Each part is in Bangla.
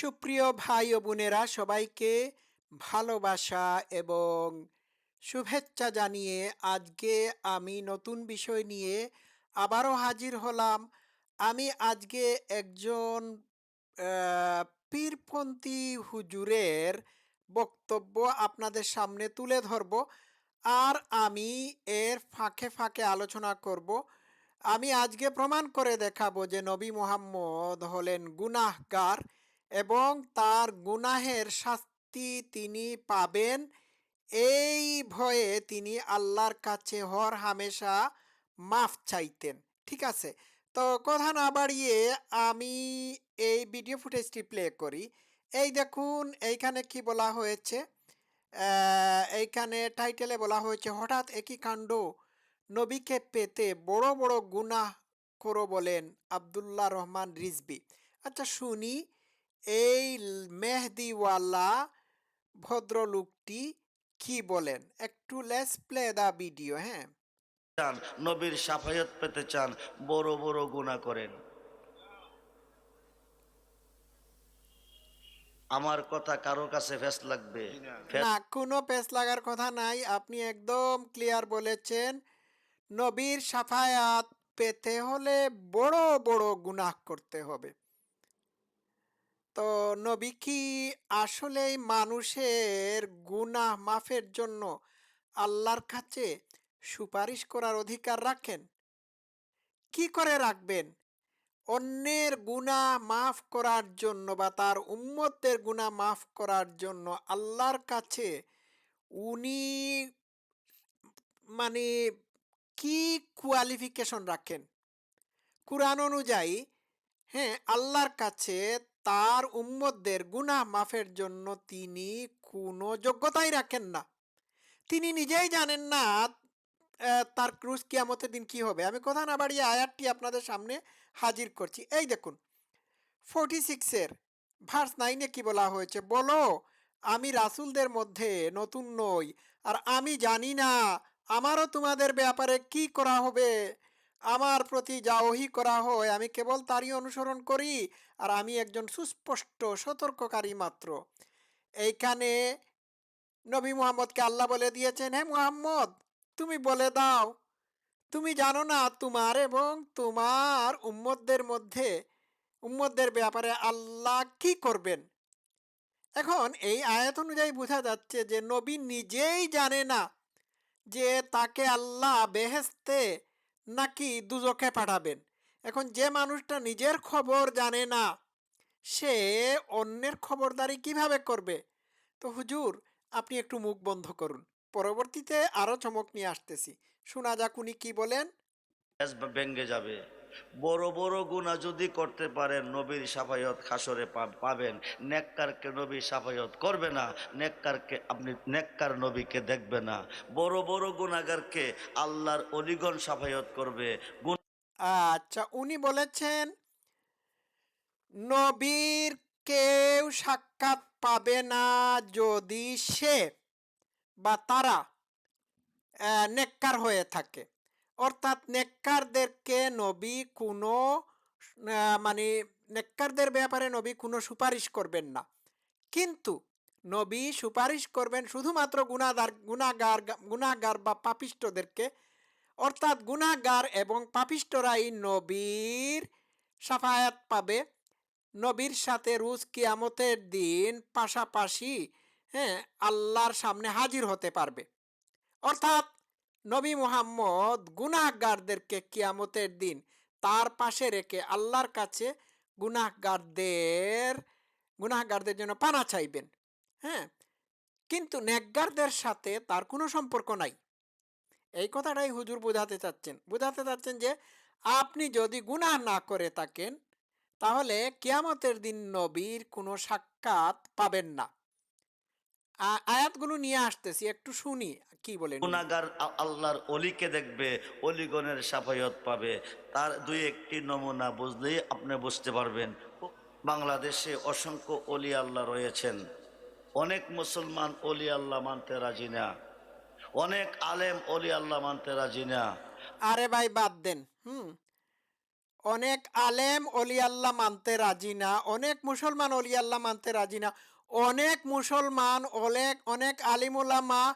সুপ্রিয় ভাই ও বোনেরা, সবাইকে ভালোবাসা এবং শুভেচ্ছা জানিয়ে আজকে আমি নতুন বিষয় নিয়ে আবারও হাজির হলাম। আমি আজকে একজন পীরপন্থী হুজুরের বক্তব্য আপনাদের সামনে তুলে ধরব আর আমি এর ফাঁকে ফাঁকে আলোচনা করব। আমি আজকে প্রমাণ করে দেখাবো যে নবী মোহাম্মদ হলেন গুনাহগার। এবং তার গুনাহের শাস্তি তিনি পাবেন। এই ভয়ে তিনি আল্লাহর কাছে হর হামেশা মাফ চাইতেন, ঠিক আছে? তো কথা না বাড়িয়ে আমি এই ভিডিও ফুটেজটি প্লে করি। এই দেখুন, এইখানে কি বলা হয়েছে? এইখানে টাইটেলে বলা হয়েছে, হঠাৎ একই কাণ্ড নবীকে পেতে বড় বড় গুনাহ করো বলেন আব্দুল্লাহ রহমান রিজবি আচ্ছা শুনি। এই মেহেদিওয়ালা ভদ্রলোকটি কি বলেন? একটু লেস প্লে দা ভিডিও হ্যাঁ? চান নবীর সাফায়ত পেতে চান বড় বড় গুণা করেন। আমার কথা কারও কাছে ফেস লাগবে? ফেস না কোনো পেস লাগার কথা নাই। আপনি একদম ক্লিয়ার বলেছেন। নবীর সাফায়াত পেতে হলে বড় বড় গুনাহ করতে হবে। তো নবী কি আসলেই মানুষের গুনাহ মাফের জন্য আল্লাহর কাছে সুপারিশ করার অধিকার রাখেন? কি করে রাখবেন? অন্যের গুনাহ মাফ করার জন্য বা তার উম্মতের গুনাহ মাফ করার জন্য আল্লাহর কাছে উনি মানে কি কোয়ালিফিকেশন রাখেন? কুরআন অনুযায়ী হ্যাঁ আল্লাহর কাছে তার উম্মতদের গুনাহ মাফের জন্য তিনি কোনো যোগ্যতাই রাখেন না। তিনি নিজেই জানেন না তার ক্রুজ কিয়ামতের দিন কি হবে। আমি কথা না বাড়িয়ে আয়াতটি আপনাদের সামনে হাজির করছি। এই দেখুন ফোর্টি সিক্সের ভার্স নাইনে কি বলা হয়েছে? বলো, আমি রাসুলদের মধ্যে নতুন নই, আর আমি জানি না, আমারও তোমাদের ব্যাপারে কি করা হবে? আমার প্রতি যা ওহি করা হয়, আমি কেবল তারই অনুসরণ করি আর আমি একজন সুস্পষ্ট, সতর্ককারী মাত্র। এইখানে নবী মুহাম্মদকে আল্লাহ বলে দিয়েছেন, হে মুহাম্মদ, তুমি বলে দাও, তুমি জানো না তোমার এবং তোমার উম্মতদের মধ্যে, উম্মতদের ব্যাপারে আল্লাহ কি করবেন? এখন এই আয়াত অনুযায়ী বোঝা যাচ্ছে যে নবী নিজেই জানে না যে তাকে আল্লাহ বেহেস্তে নাকি দুজকে পাঠাবেন? এখন যে মানুষটা নিজের খবর জানে না, সে অন্যের খবরদারি কীভাবে করবে? তো হুজুর, আপনি একটু মুখ বন্ধ করুন। পরবর্তীতে আরও চমক নিয়ে আসতেছি। শোনা যাক উনি কী বলেন। ভেঙ্গে যাবে। বড় বড় গুণা যদি করতে পারেন, নবীর সাফায়ত খাসরে পাবেন। নেককারকে নবী সাফায়ত করবে না, নেককারকে আপনি নেককার নবীকে দেখবে না। বড় বড় গুণাগারকে আল্লাহর অলিগণ সাফায়ত করবে। আচ্ছা উনি বলেছেন, নবীর কেউ সাক্ষাৎ পাবে না যদি সে বা তারা নেককার হয়ে থাকে। অর্থাৎ নেককারদেরকে নবী কোনো মানে নেককারদের ব্যাপারে নবী কোনো সুপারিশ করবেন না। কিন্তু নবী সুপারিশ করবেন শুধুমাত্র গুণাদার গুণাগার গুণাগার বা পাপিষ্টদেরকে। অর্থাৎ গুণাগার এবং পাপিষ্টরাই নবীর সাফায়াত পাবে। নবীর সাথে রুজ কিয়ামতের দিন পাশাপাশি হ্যাঁ আল্লাহর সামনে হাজির হতে পারবে। অর্থাৎ নবী মুহাম্মদ গুনাহগারদেরকে কিয়ামতের দিন তার পাশে রেখে আল্লাহর কাছে গুনাহগারদের গুনাহগারদের জন্য পানা চাইবেন। হ্যাঁ? কিন্তু নেকগারদের সাথে তার কোনো সম্পর্ক নাই। এই কথাটাই হুজুর বোঝাতে চাচ্ছেন। বোঝাতে চাচ্ছেন যে, আপনি যদি গুনাহ না করে থাকেন, তাহলে কিয়ামতের দিন নবীর কোনো সাক্ষাৎ পাবেন না। আয়াতগুলো নিয়ে আসতেছি, একটু শুনি। কি বলেন? গুণাগার আল্লাহর অলিকে দেখবে অলিগণের সাফায়ত পাবে। তার দুই একটি নমুনা বুঝলেই আপনি বুঝতে পারবেন। বাংলাদেশে অসংখ্য অলি আল্লাহ রয়েছেন। অনেক মুসলমান অলি আল্লাহ মানতে রাজি না। অনেক আলেম অলি আল্লাহ মানতে রাজি না। আরে ভাই বাদ দেন। হুম। অনেক আলেম অলি আল্লাহ মানতে রাজি না। অনেক মুসলমান অলি আল্লাহ মানতে রাজি না। অনেক মুসলমান অনেক অনেক আলিমুলামা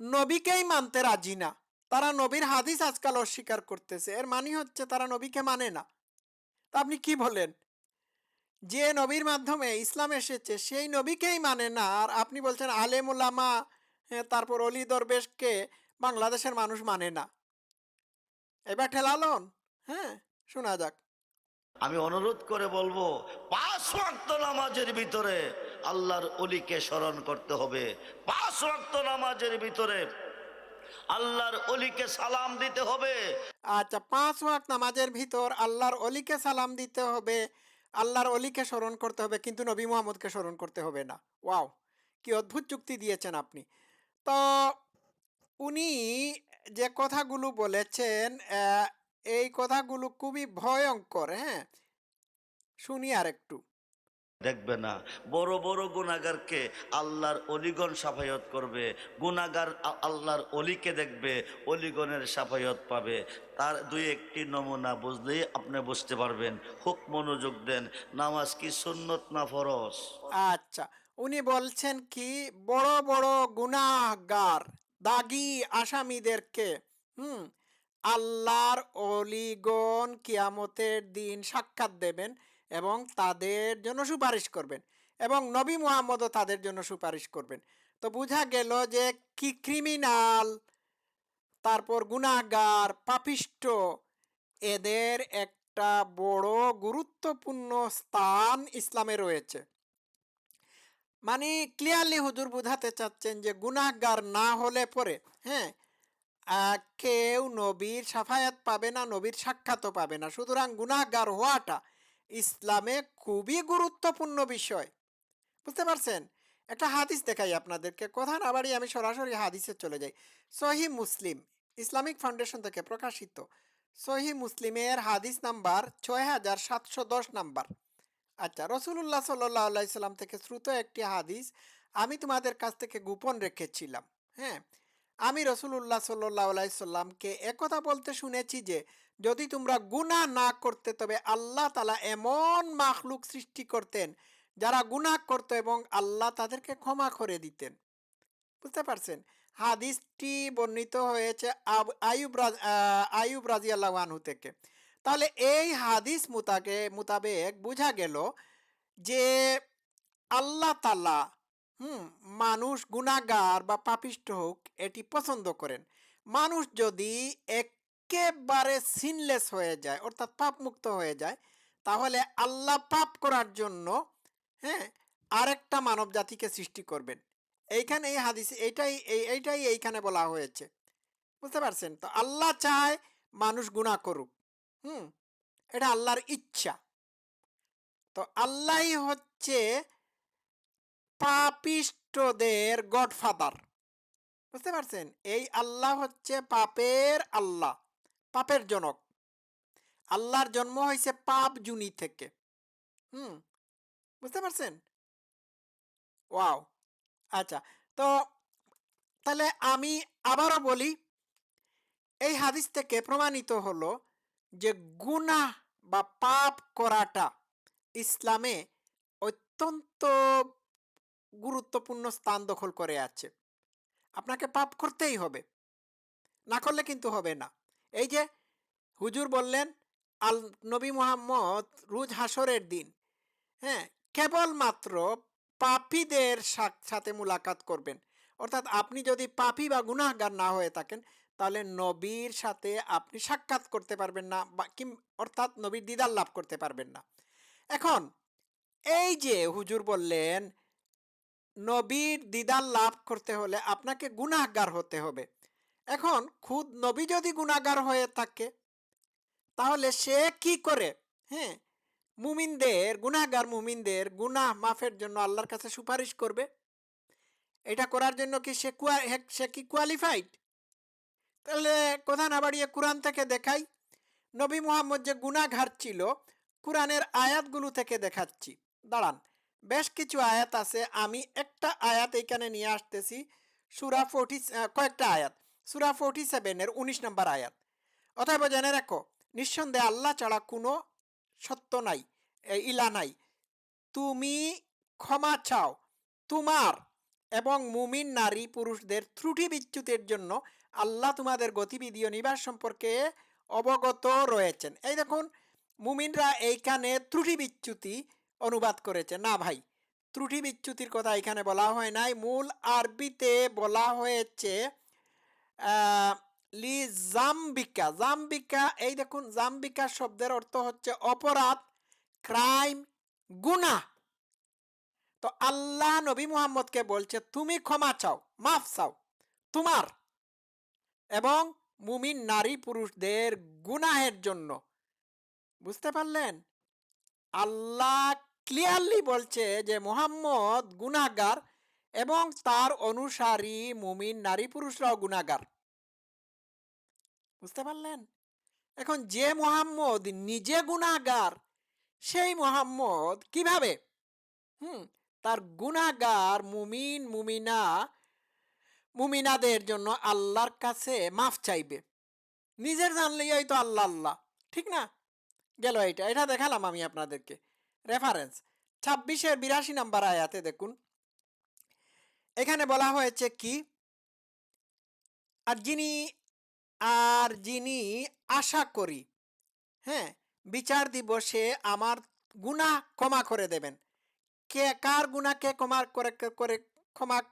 নবীকেই মানতে রাজি না। তারা নবীর হাদিস আজকাল অস্বীকার করতেছে। এর মানে হচ্ছে তারা নবীকে মানে না। তা আপনি কি বলেন? যে নবীর মাধ্যমে ইসলাম এসেছে সেই নবীকেই মানে না। আর আপনি বলছেন আলেমুলামা হ্যাঁ, তারপর অলি দরবেশকে বাংলাদেশের মানুষ মানে না। এবার ঠেলালন হ্যাঁ শোনা যাক। আমি অনুরোধ করে বলব পাঁচ নামাজের ভিতরে আল্লাহর অলিকে স্মরণ করতে হবে। পাঁচ ওয়াক্ত নামাজের ভিতরে আল্লাহর অলিকে সালাম দিতে হবে। আচ্ছা পাঁচ ওয়াক্ত নামাজের ভিতর আল্লাহর অলিকে সালাম দিতে হবে। আল্লাহর অলিকে স্মরণ করতে হবে, কিন্তু নবী মোহাম্মদকে স্মরণ করতে হবে না। ওয়াও, কি অদ্ভুত চুক্তি দিয়েছেন আপনি। তো উনি যে কথাগুলো বলেছেন এই কথাগুলো খুবই ভয়ঙ্কর হ্যাঁ? শুনি আর একটু দেখবে না। বড় বড় গুণাগারকে আল্লাহর অলিগণ সাফায়ত করবে। গুণাগার আল্লাহর অলিকে দেখবে, অলিগণের সাফায়ত পাবে। তার দুই একটি নমুনা বুঝলেই আপনি বুঝতে পারবেন। খুব মনোযোগ দেন, নামাজ কি সুন্নত না ফরজ? আচ্ছা উনি বলছেন কি, বড় বড় গুনাহগার, দাগি আসামিদেরকে, হুম, আল্লাহর অলিগণ কিয়ামতের দিন সাক্ষাৎ দেবেন। এবং তাদের জন্য সুপারিশ করবেন এবং নবী মোহাম্মদও তাদের জন্য সুপারিশ করবেন। তো বোঝা গেল যে কি ক্রিমিনাল তারপর গুনাহগার, পাপিষ্ট, এদের একটা বড় গুরুত্বপূর্ণ স্থান ইসলামে রয়েছে। মানে ক্লিয়ারলি হুজুর বুঝাতে চাচ্ছেন যে গুনাহগার না হলে পরে হ্যাঁ কেউ নবীর সাফায়াত পাবে না, নবীর সাক্ষাৎও পাবে না। সুতরাং গুনাহগার হওয়াটা ইসলামে খুবই গুরুত্বপূর্ণ বিষয়। বুঝতে পারছেন? একটা হাদিস দেখাই আপনাদেরকে। কথা না বাড়িয়ে আমি সরাসরি হাদিসে চলে যাই। সহি মুসলিম, ইসলামিক ফাউন্ডেশন থেকে প্রকাশিত। সহি মুসলিমের হাদিস নাম্বার ছয় হাজার সাতশো দশ নাম্বার। আচ্ছা রসুল্লাহ সাল্লাহ সাল্লাম থেকে শ্রুত একটি হাদিস আমি তোমাদের কাছ থেকে গোপন রেখেছিলাম। হ্যাঁ? আমি রসুল্লাহ সাল্লাহ সাল্লামকে একথা বলতে শুনেছি যে, যদি তোমরা গুনাহ না করতে, তবে আল্লাহ তালা এমন মাখলুক সৃষ্টি করতেন, যারা গুনাহ করতো এবং আল্লাহ তাদেরকে ক্ষমা করে দিতেন। বুঝতে পারছেন? হাদিসটি বর্ণিত হয়েছে আয়ুব আয়ুব রাজি আনহু থেকে। তাহলে এই হাদিস মুতাকে, মোতাবেক বোঝা গেল যে, আল্লাহ তালা হুম, মানুষ গুণাগার বা পাপিষ্ট হোক, এটি পছন্দ করেন। মানুষ যদি একেবারে সিনলেস হয়ে যায়, অর্থাৎ পাপ মুক্ত হয়ে যায়, তাহলে আল্লাহ পাপ করার জন্য হ্যাঁ আরেকটা মানব জাতিকে সৃষ্টি করবেন। এইখানে এই হাদিস, এইটাই, এই, এইটাই এইখানে বলা হয়েছে। বুঝতে পারছেন? তো আল্লাহ চায় মানুষ গুণা করুক। হুম, এটা আল্লাহর ইচ্ছা। তো আল্লাহই হচ্ছে পাপিষ্টদের গডফাদার। বুঝতে পারছেন? এই আল্লাহ হচ্ছে পাপের আল্লাহ, পাপের জনক। আল্লাহর জন্ম হয়েছে পাপ জুনি থেকে। হুম, বুঝতে পারছেন? ওয়াও আচ্ছা তো তাহলে আমি আবারও বলি, এই হাদিস থেকে প্রমাণিত হলো যে গুনাহ বা পাপ করাটা ইসলামে অত্যন্ত গুরুত্বপূর্ণ স্থান দখল করে আছে। আপনাকে পাপ করতেই হবে, না করলে কিন্তু হবে না। এই যে হুজুর বললেন, আল নবী মোহাম্মদ রুজ হাসরের দিন হ্যাঁ কেবলমাত্র পাপীদের সাথে মুলাকাত করবেন। অর্থাৎ আপনি যদি পাপী বা গুনাহগার না হয়ে থাকেন, তাহলে নবীর সাথে আপনি সাক্ষাৎ করতে পারবেন না বা কিম, অর্থাৎ নবীর দিদার লাভ করতে পারবেন না। এখন, এই যে হুজুর বললেন নবীর দিদার লাভ করতে হলে আপনাকে গুনাহগার হতে হবে। এখন খুদ নবী যদি গুনাহগার হয়ে থাকে, তাহলে সে কি করে? হ্যাঁ মুমিনদের, গুনাহগার মুমিনদের গুনাহ মাফের জন্য আল্লাহর কাছে সুপারিশ করবে। এটা করার জন্য কি সে কুয়া- হে- সে কি কোয়ালিফাইড তাহলে কথা না বাড়িয়ে কোরআন থেকে দেখাই। নবী মোহাম্মদ যে গুনাহগার ছিল, কোরআনের আয়াতগুলো থেকে দেখাচ্ছি। দাঁড়ান। বেশ কিছু আয়াত আছে। আমি একটা আয়াত এইখানে নিয়ে আসতেছি। সুরা ফোর্টি কয়েকটা আয়াত। সুরা ফোর্টি সেভেনের উনিশ নম্বর আয়াত। অতএব জেনে রাখো, নিঃসন্দেহে আল্লাহ ছাড়া কোনো সত্য নাই ইলা নাই। তুমি ক্ষমা চাও। তোমার এবং মুমিন নারী পুরুষদের ত্রুটি বিচ্যুতির জন্য আল্লাহ তোমাদের গতিবিধি ও নিবাস সম্পর্কে অবগত রয়েছেন। এই দেখুন, মুমিনরা এইখানে ত্রুটি বিচ্যুতি অনুবাদ করেছে। না ভাই, ত্রুটি বিচ্যুতির কথা এখানে বলা হয় নাই। মূল আরবিতে বলা হয়েছে লি জাম্বিকা। জাম্বিকা, এই দেখুন, জাম্বিকা শব্দের অর্থ হচ্ছে অপরাধ, ক্রাইম, গুনাহ। তো আল্লাহ নবী মুহাম্মদকে বলছে, তুমি ক্ষমা চাও, মাফ চাও, তোমার এবং মুমিন নারী পুরুষদের গুনাহের জন্য। বুঝতে পারলেন? আল্লাহ ক্লিয়ারলি বলছে যে মোহাম্মদ গুনাহগার এবং তার অনুসারী মুমিন নারী পুরুষরাও গুনাহগার। বুঝতে পারলেন? এখন যে মোহাম্মদ নিজে গুনাহগার, সেই মোহাম্মদ কীভাবে? হুম, তার গুনাহগার মুমিন, মুমিনা, মুমিনাদের জন্য আল্লাহর কাছে মাফ চাইবে। নিজের জানলেই হয়তো আল্লাহ আল্লাহ, ঠিক না? গেল এটা এটা দেখালাম আমি আপনাদেরকে। রেফারেন্স ছাব্বিশের বিরাশি নাম্বার আয়াতে দেখুন। এখানে বলা হয়েছে কি? আর যিনি আর যিনি আশা করি হ্যাঁ বিচার দিবসে আমার গুনাহ ক্ষমা করে দেবেন। কে, কার গুনাহকে ক্ষমা করে করে ক্ষমা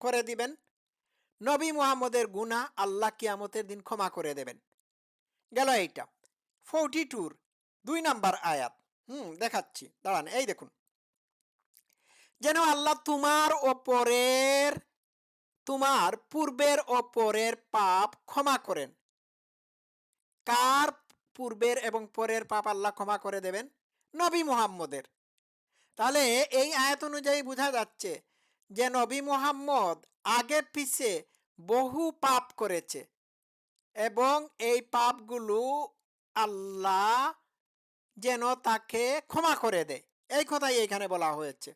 করে দিবেন? নবী মুহাম্মদের গুনাহ আল্লাহ কিয়ামতের দিন ক্ষমা করে দেবেন। গেল এইটা। ফোরটি টুর, দুই নাম্বার আয়াত। হুম, দেখাচ্ছি। দাঁড়ান, এই দেখুন। যেন আল্লাহ তোমার ওপরের, তোমার পূর্বের ওপরের পাপ ক্ষমা করেন। কার পূর্বের এবং পরের পাপ আল্লাহ ক্ষমা করে দেবেন? নবী মুহাম্মদের। তাহলে এই আয়াত অনুযায়ী বোঝা যাচ্ছে যে নবী মুহাম্মদ আগে পিছে বহু পাপ করেছে এবং এই পাপগুলো আল্লাহ যেন তাকে ক্ষমা করে দেয়। এই কথাই এখানে বলা হয়েছে।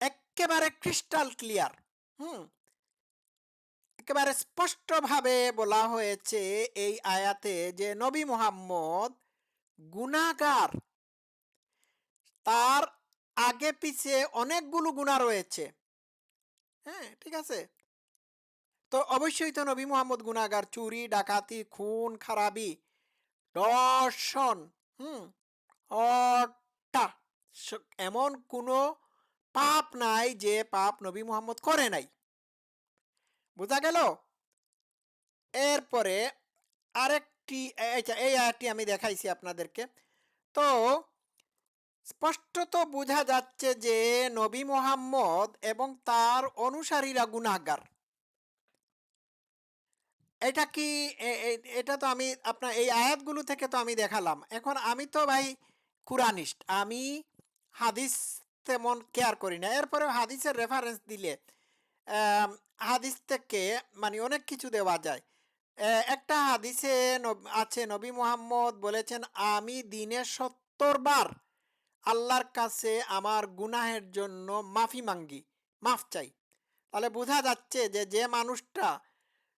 একেবারে ক্রিস্টাল ক্লিয়ার হুম? একেবারে স্পষ্টভাবে বলা হয়েছে এই আয়াতে যে নবী মুহাম্মদ গুনাহগার। তার আগে পিছে অনেকগুলো গুণা রয়েছে। হ্যাঁ ঠিক আছে? তো অবশ্যই তো নবী মোহাম্মদ গুনাগার চুরি, ডাকাতি, খুন, খারাপি দর্শন, হুম স- এমন কোনো পাপ নাই যে পাপ নবী মোহাম্মদ করে নাই। বোঝা গেল? এরপরে আরেকটি এই এই আয়াতটি আমি দেখাইছি আপনাদেরকে। তো স্পষ্টত বোঝা যাচ্ছে যে নবী মোহাম্মদ এবং তার অনুসারীরা গুনাহগার। এটা কি এটা তো আমি আপনার এই আয়াতগুলো থেকে তো আমি দেখালাম। এখন আমি তো ভাই কুরানিস্ট আমি হাদিস তেমন কেয়ার করি না। এরপরে হাদিসের রেফারেন্স দিলে হাদিস থেকে মানে অনেক কিছু দেওয়া যায়। একটা হাদিসে আছে নবী মোহাম্মদ বলেছেন, আমি দিনে সত্তর বার আল্লাহর কাছে আমার গুনাহের জন্য মাফি মাঙ্গি, মাফ চাই। তাহলে বোঝা যাচ্ছে যে যে মানুষটা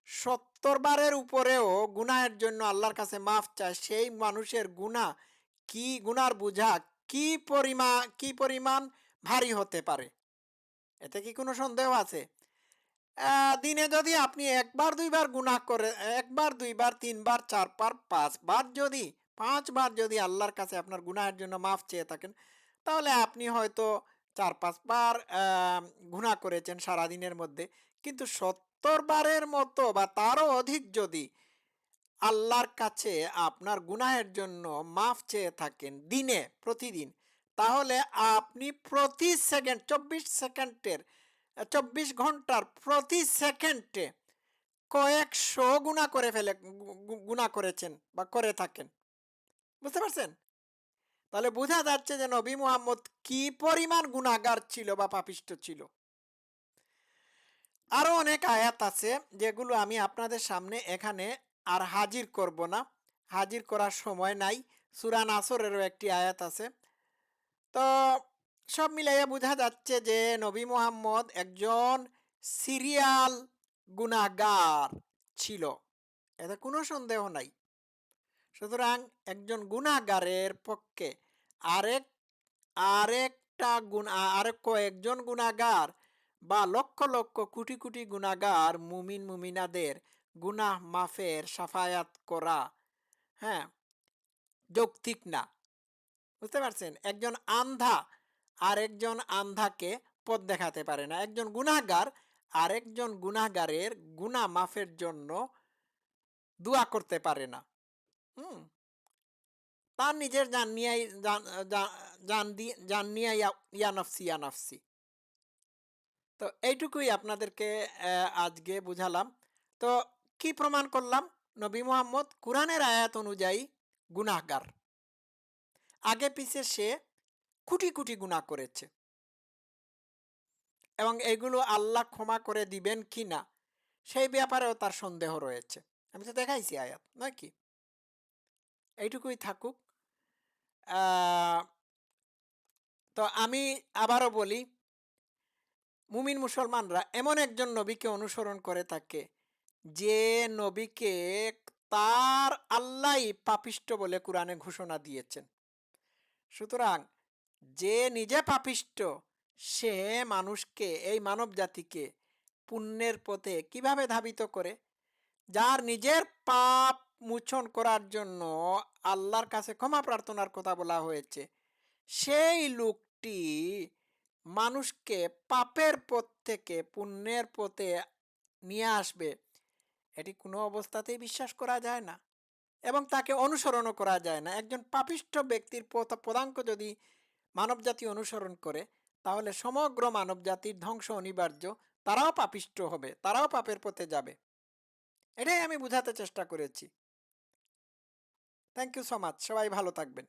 সত্তর বারের উপরেও গুনাহের জন্য আল্লাহর কাছে মাফ চায়, সেই মানুষের গুণা কি, গুনার বোঝা কি পরিমা, কি পরিমাণ ভারী হতে পারে? এতে কি কোনো সন্দেহ আছে? দিনে যদি আপনি একবার, দুইবার গুনাহ করে, একবার, দুইবার, তিনবার, চারবার, পাঁচবার যদি পাঁচবার যদি আল্লাহর কাছে আপনার গুনাহের জন্য মাফ চেয়ে থাকেন, তাহলে আপনি হয়তো চার, পাঁচবার গুনাহ করেছেন সারাদিনের মধ্যে। কিন্তু সত্তর বারের মতো বা তারও অধিক যদি আল্লাহর কাছে আপনার গুনাহের জন্য মাফ চেয়ে থাকেন দিনে, প্রতিদিন, তাহলে আপনি প্রতি সেকেন্ড, চব্বিশ সেকেন্ডের, চব্বিশ ঘণ্টার প্রতি সেকেন্ডে কয়েকশো গুণা করে ফেলে গুণা করেছেন বা করে থাকেন। বুঝতে পারছেন? তাহলে বোঝা যাচ্ছে যে নবী মুহাম্মদ কি পরিমাণ গুণাগার ছিল বা পাপিষ্ট ছিল। আরও অনেক আয়াত আছে যেগুলো আমি আপনাদের সামনে এখানে আর হাজির করব না। হাজির করার সময় নাই। সুরান নাসরেরও একটি আয়াত আছে। তো সব মিলাইয়া বোঝা যাচ্ছে যে নবী মোহাম্মদ একজন সিরিয়াল গুনাগার ছিল। এতে কোনো সন্দেহ নাই। সুতরাং একজন গুণাগারের পক্ষে আরেক, আরেকটা গুণ আরেক কয়েকজন গুণাগার বা লক্ষ লক্ষ লক্ষ, কোটি কোটি গুণাগার মুমিন, মুমিনাদের গুনাহ মাফের সাফায়াত করা হ্যাঁ? যৌক্তিক না। বুঝতে পারছেন? একজন আন্ধা আরেকজন আন্ধাকে পথ দেখাতে পারে না। একজন গুনাহগার আরেকজন গুনাহগারের গুনাহ মাফের জন্য দোয়া করতে পারে না। হুম? তার নিজের জান নিয়াই, জান, জান- দিয়ে জান ইয়া নফসি ইয়া নফসি। তো এইটুকুই আপনাদেরকে আজকে বুঝালাম। তো কি প্রমাণ করলাম? নবী মোহাম্মদ কোরআনের আয়াত অনুযায়ী গুনাহগার। আগে পিছে সে কোটি কোটি গুনাহ করেছে। এবং এগুলো আল্লাহ ক্ষমা করে দিবেন কি না, সেই ব্যাপারেও তার সন্দেহ রয়েছে। আমি তো দেখাইছি আয়াত, নয় কি? এইটুকুই থাকুক। তো আমি আবারও বলি মুমিন মুসলমানরা এমন একজন নবীকে অনুসরণ করে থাকে, যে নবীকে তার আল্লাহ পাপিষ্ট বলে কোরআনে ঘোষণা দিয়েছেন। সুতরাং যে নিজে পাপিষ্ট, সে মানুষকে, এই মানব জাতিকে পুণ্যের পথে কীভাবে ধাবিত করে? যার নিজের পাপ মোচন করার জন্য আল্লাহর কাছে ক্ষমা প্রার্থনার কথা বলা হয়েছে, সেই লোকটি মানুষকে পাপের পথ থেকে পুণ্যের পথে নিয়ে আসবে, এটি কোনো অবস্থাতেই বিশ্বাস করা যায় না এবং তাকে অনুসরণও করা যায় না। একজন পাপিষ্ঠ ব্যক্তির পথ, পদাঙ্ক যদি মানবজাতি অনুসরণ করে, তাহলে সমগ্র মানবজাতির ধ্বংস অনিবার্য। তারাও পাপিষ্ট হবে, তারাও পাপের পথে যাবে। এটাই আমি বোঝাতে চেষ্টা করেছি। থ্যাংক ইউ সো মাচ সবাই ভালো থাকবেন।